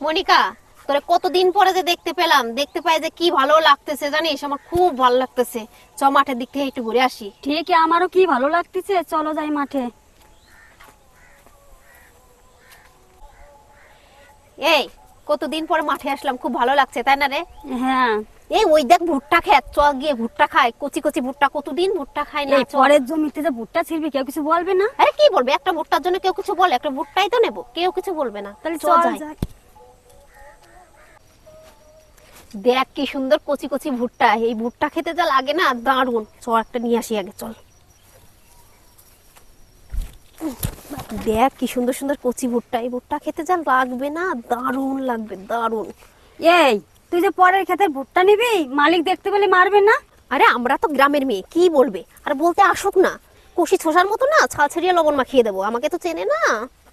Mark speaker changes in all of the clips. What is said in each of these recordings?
Speaker 1: মনিকা তোরে কতদিন পরে যে দেখতে পেলাম দেখতে পাই যে কি ভালো লাগতেছে জানিস? আমার খুব ভালো লাগতেছে। চ মাঠের দিক থেকে একটু ঘুরে আসি।
Speaker 2: ঠিক আমারও কি ভালো লাগতেছে? চলো যাই মাঠে।
Speaker 1: এই কতদিন পরে মাঠে আসলাম? খুব ভালো লাগছে তাই না রে?
Speaker 2: হ্যাঁ।
Speaker 1: এই ওই দেখ ভুট্টা খেত চ গিয়ে ভুট্টা খায় কচি কচি ভুট্টা কতদিন ভুট্টা খায় না
Speaker 2: পরের জমিতে যে ভুট্টা ছিড়বি কেউ কিছু বলবে না?
Speaker 1: আরে কি বলবে? একটা ভুট্টার জন্য কেউ কিছু বলে একটা ভুট্টাই তো নেব কেউ কিছু বলবে না।
Speaker 2: তাহলে চল
Speaker 1: যাই। দেখ কি সুন্দর কচি কচি ভুট্টা এই ভুট্টা খেতে যা লাগে না দারুণ চ একটা নিয়ে আসি আগে চল। দেখ কি সুন্দর সুন্দর কচি ভুট্টা এই ভুট্টা খেতে যা লাগবে না দারুণ লাগবে দারুণ
Speaker 2: এই তুই যে পরের ক্ষেতে ভুট্টা নিবি মালিক দেখতে পেলে মারবে না?
Speaker 1: আরে আমরা তো গ্রামের মেয়ে কি বলবে? আর বলতে আসুক না কষি ছোসার মতো না ছাল ছেড়িয়ে লবণ মাখিয়ে দেবো আমাকে তো চেনে না।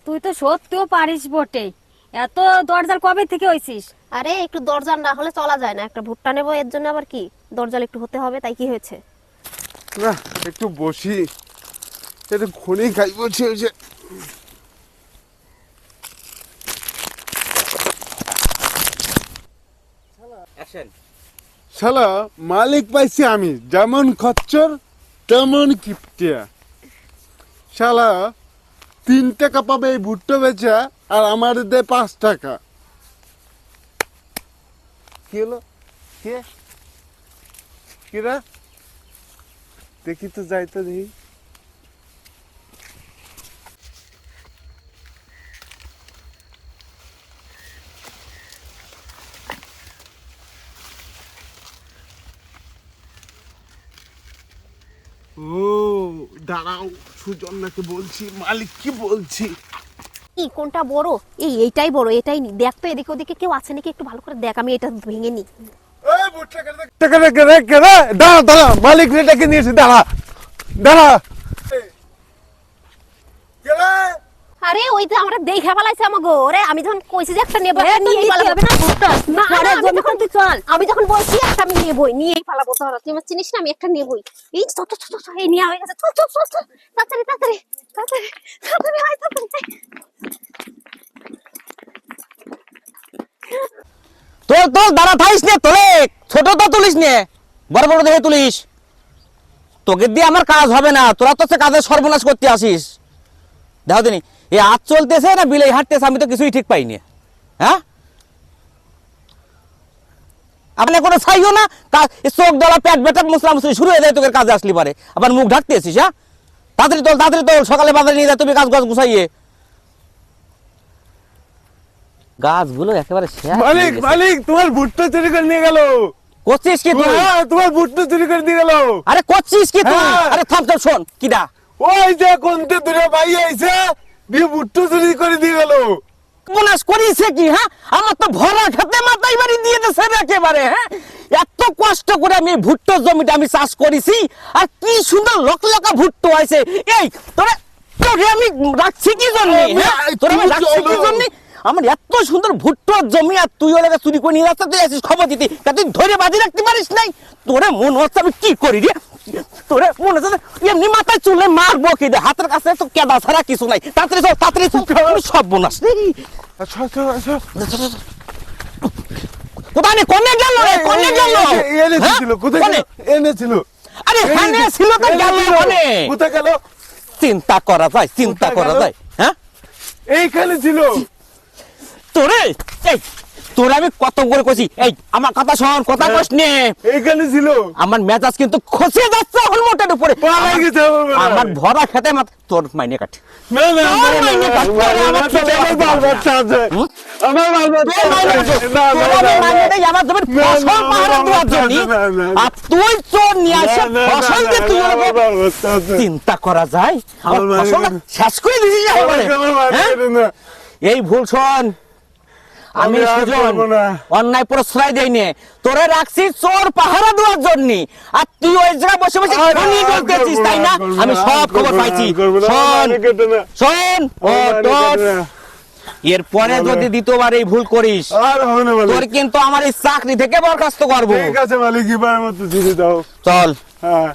Speaker 2: তুই তো সত্যিও পারিস বটে। এত দরজার কবে থেকে হয়েছিস
Speaker 1: আরে একটু দরজাল না হলে চলা যায় না একটা ভুট্টা নেব এর জন্য আবার কি? দরজাল একটু হতে হবে তাই কি হয়েছে?
Speaker 3: না একটু বসি। একটু খনি খাই বসে হয়েছে শালা, মালিক পাইছি আমি। যেমন খচ্চর, তেমন কিপটিয়া। শালা, তিন টাকা পাবে এই ভুট্টা বেচা, আর আমার দে পাঁচ টাকা। কি হলো? কে? কিরা? দেখি তো, যাই তো দেখি। ও দাঁড়াও সুজন্যাকে বলছি মালিক কি বলছি?
Speaker 1: কি কোনটা বড়? এই এইটাই বড় এটাই নি। দেখ তো এদিকে ওদিকে কেউ আছে নাকি? একটু ভালো করে দেখ আমি এটা ভেঙে নি।
Speaker 3: দাঁড়া দাঁড়া মালিক রে নিয়েছে নিয়েছি দাঁড়া। দাঁড়া
Speaker 1: আরে ওই তো আমরা দেখে ফেলাইছে আমাগো ওরে আমি যখন কইছি যে একটা নেব
Speaker 2: তো
Speaker 1: নিয়েই পালাবো।
Speaker 2: না।
Speaker 1: না,
Speaker 2: পরের
Speaker 1: আমি যখন-
Speaker 2: তুই চল।
Speaker 1: আমি যখন বলছি একটা আমি নেবই নিয়েই পালাবো তোরা তুই আমার চিনিস না আমি একটা নেবই এই চল চল চল চল, এই নিয়ে হয়ে গেছে চল চল চল চল তাড়াতাড়ি তাড়াতাড়ি তাড়াতাড়ি তাড়াতাড়ি আয় তাড়াতাড়ি।
Speaker 4: তোর তোর দাঁড়া থাইস নে তোলে ছোট তো তুলিস নে বড় বড় দেখে তুলিস তোকে দিয়ে আমার কাজ হবে না তোরা তো সে কাজের সর্বনাশ করতে আসিস দেখো দিনি এই আজ চলতেছে না বিলে হাঁটতেছে আমি তো কিছুই ঠিক পাইনি। হ্যাঁ? আপনি কোনো চাইও না চোখ দলা বেটা মুসলাম মুসলি শুরু হয়ে যায় তোকে কাজে আসলি পারে। আবার মুখ ঢাকতে আসিস হ্যাঁ? তাড়াতাড়ি তোল তাড়াতাড়ি তোল সকালে বাজারে নিয়ে যায় তুমি গাছ গাছ গুছাইয়ে। গাছগুলো একেবারে
Speaker 3: মালিক মালিক তোমার ভুট্টা চুরি করে নিয়ে গেল।
Speaker 4: করছিস কি তুই?
Speaker 3: হ্যাঁ, তোমার ভুট্টা চুরি করে নিয়ে গেল।
Speaker 4: আরে করছিস কি তুই?
Speaker 3: হ্যাঁ।
Speaker 4: আরে থাম থাম শোন কিডা?
Speaker 3: ওই যে কোনতে দূরে ভাই আইছে ভুট্টা চুরি করে দিয়ে গেল।
Speaker 4: করিছে কি হ্যাঁ? আমার তো ভরা খেতে মাথায় বাড়ি দিয়ে দিয়েছে একেবারে হ্যাঁ? এত কষ্ট করে আমি ভুট্টো জমিটা আমি চাষ করেছি আর কি সুন্দর লক লকা ভুট্টো আছে এই তোরা তোরে আমি রাখছি কি জন্য হ্যাঁ? তোরা আমি রাখছি কি। জন্য? আমার এত সুন্দর ভুট্টোর জমি আর তুই ওরা চুরি করে নিয়ে আসতে তুই আসিস খবর দিতে। তুই ধরে বাজি রাখতে পারিস নাই? তোরে মনে হচ্ছে আমি কি করি রে? তোরে মনে হচ্ছে এমনি মাথায় চুলে মারবো কি হাতের কাছে তো কেদা ছাড়া কিছু নাই। তাড়াতাড়ি চল তাড়াতাড়ি চল। সব বোনাস। কোথায় কোনে গেল রে? কোনে গেল?
Speaker 3: এনেছিল কোথায় এনেছিল।
Speaker 4: আরে হ্যাঁ ছিল তো গেল। কোনে
Speaker 3: কোথায় গেল?
Speaker 4: চিন্তা করা যায় চিন্তা করা? যায়। হ্যাঁ?
Speaker 3: এইখানে ছিল।
Speaker 4: তোরে এই তোরে আমি কত করে কইছি এই আমার কথা শোন কথা
Speaker 3: হ্যাঁ।
Speaker 4: নে
Speaker 3: এইখানে ছিল
Speaker 4: আমার মেজাজ কিন্তু খসে যাচ্ছে এখন মোটের উপরে আমার-
Speaker 3: গেছে আমার
Speaker 4: ভরা খেতে মাত তোর মাইনে কাট। চিন্তা করা যায়? শেষ করে হ্যাঁ?
Speaker 3: না।
Speaker 4: এই ভুল শোন আমি সুজন অন্যায় প্রশ্রয় দেইনি তোরে রাখছি চোর পাহারা দেওয়ার জন্য। আর তুই ওই জায়গায় বসে বসে খনি
Speaker 3: করব
Speaker 4: তাই
Speaker 3: না,
Speaker 4: আমি সব খবর পাইছি। শোন
Speaker 3: আমার মাইনে কেটে না।
Speaker 4: শোন ও তোর এরপরে যদি দ্বিতীয়বার এই ভুল করিস। তোর কিন্তু আমার এই চাকরি থেকে বরখাস্ত করব।
Speaker 3: ঠিক আছে মালিক এবার মতো দিয়ে দাও।
Speaker 4: চল।
Speaker 3: হ্যাঁ।